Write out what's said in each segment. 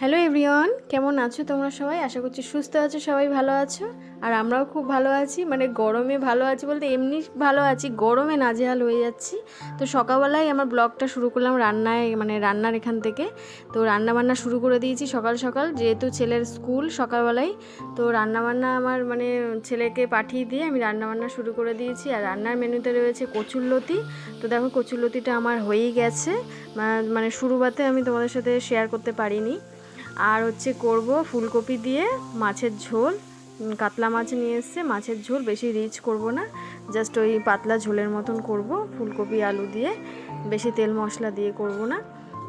Hello everyone কেমন আছো তোমরা সবাই? আশা করছি সুস্থ আছো, সবাই ভালো আছো। আর আমরাও খুব ভালো আছি। মানে গরমে ভালো আছি বলতে এমনি ভালো আছি। গরমে নাজেহাল হয়ে যাচ্ছি। তো সকালবেলায় আমার ব্লগটা শুরু করলাম রান্নায় মানে রান্নার এখান থেকে। তো রান্নাবান্না শুরু করে দিয়েছি সকাল সকাল। যেহেতু ছেলের স্কুল সকালবেলায়, তো রান্নাবান্না আমার মানে ছেলেকে পাঠিয়ে দিয়ে আমি রান্নাবান্না শুরু করে দিয়েছি। আর রান্নার মেনুতে রয়েছে কচুরলতি তো দেখো কচুরলতিটা আমার হয়েই গেছে। মানে শুরুবাতে আমি তোমাদের সাথে শেয়ার করতে পারিনি। আর হচ্ছে করব ফুলকপি দিয়ে মাছের ঝোল। কাতলা মাছ নিয়ে এসছে, মাছের ঝোল বেশি রিচ করব না। জাস্ট ওই পাতলা ঝোলের মতন করব, ফুলকপি, আলু দিয়ে। বেশি তেল মশলা দিয়ে করব না।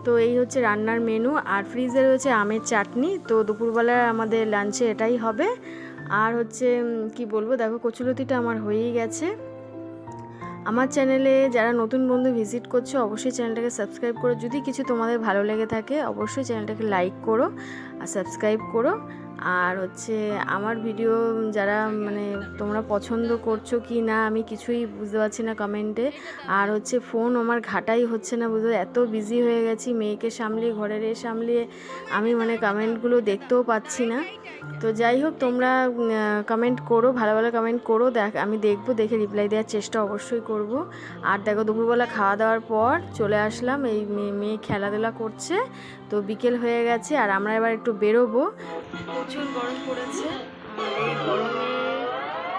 তো এই হচ্ছে রান্নার মেনু আর ফ্রিজে রয়েছে আমের চাটনি। তো দুপুরবেলা আমাদের লাঞ্চে এটাই হবে। আর হচ্ছে কি বলব, দেখো কচুলতিটা আমার হয়েই গেছে। আমার চ্যানেলে যারা নতুন বন্ধু ভিজিট করছ, অবশ্যই চ্যানেলটাকে সাবস্ক্রাইব করো। যদি কিছু তোমাদের ভালো লেগে থাকে, অবশ্যই চ্যানেলটাকে লাইক করো আর সাবস্ক্রাইব করো। আর হচ্ছে আমার ভিডিও যারা মানে তোমরা পছন্দ করছ কি না, আমি কিছুই বুঝতে পারছি না কমেন্টে আর হচ্ছে ফোন আমার ঘাটাই হচ্ছে না বুঝতে এত বিজি হয়ে গেছি, মেয়েকে সামলিয়ে, ঘরের এ সামলিয়ে আমি মানে কমেন্টগুলো দেখতেও পাচ্ছি না। তো যাই হোক, তোমরা কমেন্ট করো, ভালো ভালো কমেন্ট করো, দেখ, আমি দেখব, দেখে রিপ্লাই দেওয়ার চেষ্টা অবশ্যই করব। আর দেখো, দুপুরবেলা খাওয়া দাওয়ার পর চলে আসলাম, এই মেয়ে খেলাধুলা করছে। তো বিকেল হয়ে গেছে আর আমরা এবার একটু বেরোবো। প্রচুর গরম পড়েছে। আর এই গরমে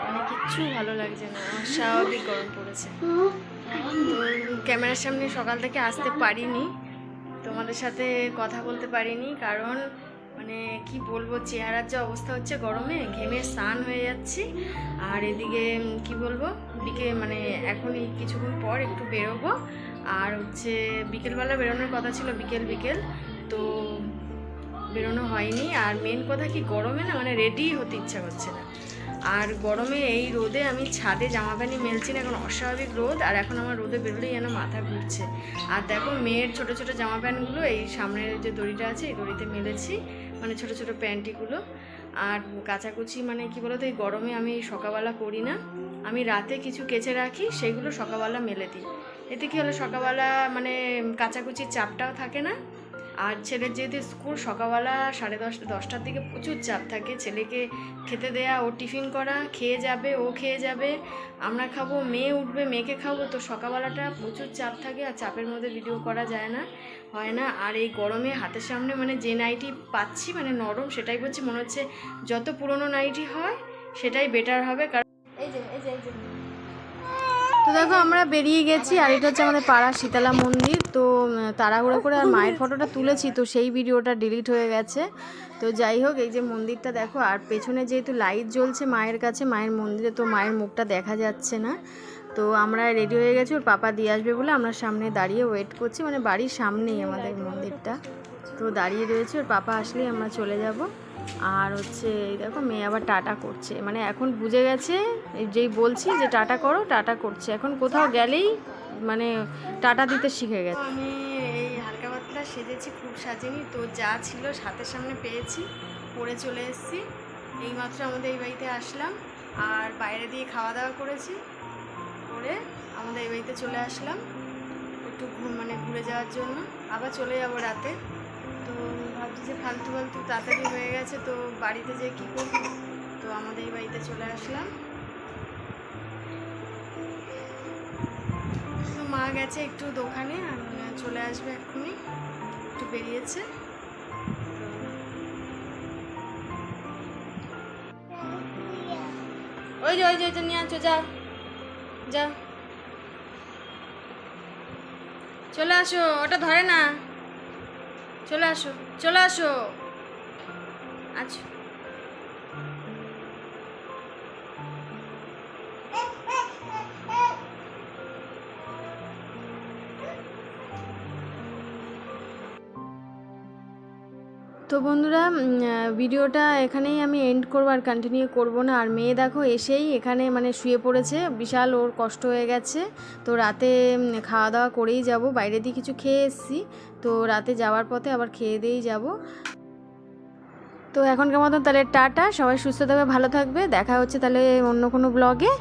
মানে কিচ্ছু ভালো লাগছে না স্বাভাবিক গরম পড়েছে। তো ক্যামেরার সামনে সকাল থেকে আসতে পারিনি। তোমাদের সাথে কথা বলতে পারিনি কারণ মানে কি বলব, চেহারার যে অবস্থা হচ্ছে গরমে, ঘেমে স্নান হয়ে যাচ্ছি। আর এদিকে কি বলব, বিকে মানে এখন এই কিছুক্ষণ পর একটু বেরোবো। আর হচ্ছে বিকেলবেলা বেরোনোর কথা ছিল বিকেল বিকেল। তো বেরোনো হয়নি। আর মেন কথা কি, গরমে না মানে রেডি হতে ইচ্ছা করছে না। আর গরমে এই রোদে আমি ছাদে জামা প্যান্ট মেলছি না, এখন অস্বাভাবিক রোদ। আর এখন আমার রোদে বেরোলেই যেন মাথা ঘুরছে। আর দেখো মেয়ের ছোট ছোট জামা প্যান্টগুলো এই সামনের যে দড়িটা আছে, এই দড়িতে মেলেছি মানে ছোট ছোট প্যান্টিগুলো। আর কাচাকুচি মানে কি বলতো, এই গরমে আমি সকালবেলা করি না। আমি রাতে কিছু কেচে রাখি, সেগুলো সকালবেলা মেলে দিই। এতে কি হলো, সকালবেলা মানে কাচাকুচির চাপটাও থাকে না। আর ছেলের যেহেতু স্কুল সকালবেলা সাড়ে দশ, দশটার দিকে প্রচুর চাপ থাকে, ছেলেকে খেতে দেয়া, ও টিফিন করা, খেয়ে যাবে, ও খেয়ে যাবে, আমরা খাব, মেয়ে উঠবে, মেয়েকে খাব, তো সকালবেলাটা প্রচুর চাপ থাকে আর চাপের মধ্যে ভিডিও করা যায় না, হয় না। আর এই গরমে হাতের সামনে মানে যে নাইটি পাচ্ছি মানে নরম, সেটাই বলছি মনে হচ্ছে যত পুরনো নাইটি হয়, সেটাই বেটার হবে, কারণ তো দেখো, আমরা বেরিয়ে গেছি, আর এটা হচ্ছে আমাদের পাড়া শীতলা মন্দির। তো তাড়াহুড়ো করে আর মায়ের ফটোটা তুলেছি, তো সেই ভিডিওটা ডিলিট হয়ে গেছে। তো যাই হোক, এই যে মন্দিরটা দেখো, আর পেছনে যেহেতু লাইট জ্বলছে মায়ের কাছে, মায়ের মন্দিরে তো মায়ের মুখটা দেখা যাচ্ছে না। তো আমরা রেডি হয়ে গেছি, ওর পাপা দিয়ে আসবে বলে আমরা সামনে দাঁড়িয়ে ওয়েট করছি মানে বাড়ির সামনেই আমাদের মন্দিরটা। তো দাঁড়িয়ে রয়েছে, ওর পাপা আসলেই আমরা চলে যাব। আর হচ্ছে, এই দেখো মেয়ে আবার টাটা করছে। মানে এখন বুঝে গেছে যেই বলছি যে টাটা করো, টাটা করছে। এখন কোথাও গেলেই মানে টাটা দিতে শিখে গেছে। আমি এই হালকা পাতলা সেজেছি, খুব সাজিনি। তো যা ছিল হাতের সামনে পেয়েছি, পরে চলে এসেছি। এইমাত্র আমাদের এই বাড়িতে আসলাম, আর বাইরে দিয়ে খাওয়া দাওয়া করেছি। করে আমাদের এই বাড়িতে চলে আসলাম, একটু মানে ঘুরে যাওয়ার জন্য। আবার চলে যাব রাতে। যে ফালতু ফালতু তাড়াতাড়ি হয়ে গেছে, তো বাড়িতে যেয়ে কী করব? তো আমাদের এই বাড়িতে চলে আসলাম। তো মা গেছে একটু দোকানে চলে আসবে এক্ষুনি, একটু বেরিয়েছে। ওই যে ওই যে ওই যে, নিয়ে আছো যা যা। চলে আসো, ওটা ধরে না। চলে আসো চলে আসো। আচ্ছা। তো বন্ধুরা ভিডিওটা এখানেই আমি এন্ড করব আর কন্টিনিউ করব না। আর মেয়ে দেখো এসেই এখানে মানে শুয়ে পড়েছে, বিশাল ওর কষ্ট হয়ে গেছে। তো রাতে খাওয়া দাওয়া করেই যাব, বাইরে দিয়ে কিছু খেয়ে এসেছি। তো রাতে যাওয়ার পথে আবার খেয়ে দিয়েই যাব। তো এখনকার মতন তাহলে টাটা, সবাই সুস্থ থাকবে, ভালো থাকবে। দেখা হচ্ছে তাহলে অন্য কোনো ব্লগে